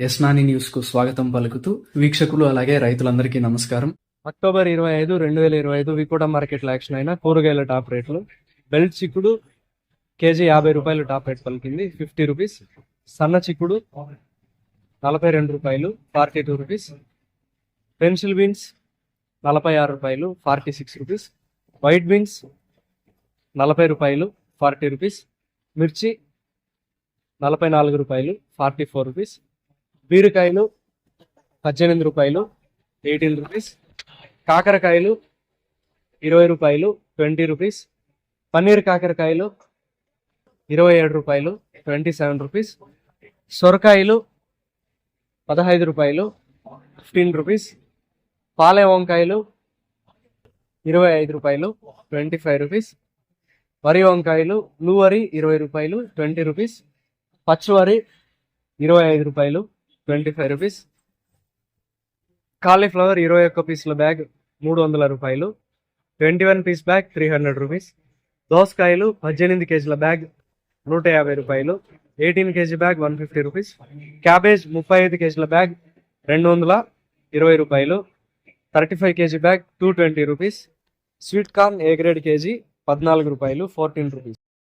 యస్నాని న్యూస్కు స్వాగతం పలుకుతూ వీక్షకులు అలాగే రైతులందరికీ నమస్కారం. అక్టోబర్ ఇరవై ఐదు రెండు వేల ఇరవై ఐదు వికోట మార్కెట్లో యాక్షన్ అయిన కూరగాయల టాప్ రేట్లు. బెల్ట్ చిక్కుడు కేజీ యాభై రూపాయలు టాప్ రేట్ పలికింది. Fifty rupees. సన్న చిక్కుడు నలభై రెండు రూపాయలు forty two rupees. Pencil beans నలభై ఆరు రూపాయలు forty six rupees. White beans నలభై రూపాయలు ఫార్టీ రూపీస్. మిర్చి నలభై నాలుగు రూపాయలు ఫార్టీ ఫోర్ రూపీస్. బీరకాయలు పద్దెనిమిది రూపాయలు ఎయిటీన్ రూపీస్. కాకరకాయలు ఇరవై రూపాయలు ట్వంటీ రూపీస్. పన్నీర్ కాకరకాయలు ఇరవై ఏడు రూపాయలు ట్వంటీ సెవెన్ రూపీస్. సొరకాయలు పదహైదు రూపాయలు ఫిఫ్టీన్ రూపీస్. పాలే వంకాయలు ఇరవై ఐదు రూపాయలు ట్వంటీ ఫైవ్ రూపీస్. వరి వంకాయలు బ్లూ వరి ఇరవై రూపాయలు ట్వంటీ రూపీస్. పచ్చి వరి ఇరవై ఐదు రూపాయలు ట్వంటీ ఫైవ్ రూపీస్. కాలీఫ్లవర్ ఇరవై ఒక్క పీసుల బ్యాగ్ మూడు వందల రూపాయలు. Twenty one piece bag three hundred rupees. దోసకాయలు పద్దెనిమిది కేజీల బ్యాగ్ నూట యాభై రూపాయలు. Eighteen KG bag one fifty rupees. Cabbage ముప్పై ఐదు కేజీల బ్యాగ్ రెండు వందల ఇరవై రూపాయలు. Thirty five KG bag two twenty rupees. Sweet corn A grade KG పద్నాలుగు రూపాయలు ఫోర్టీన్ రూపీస్.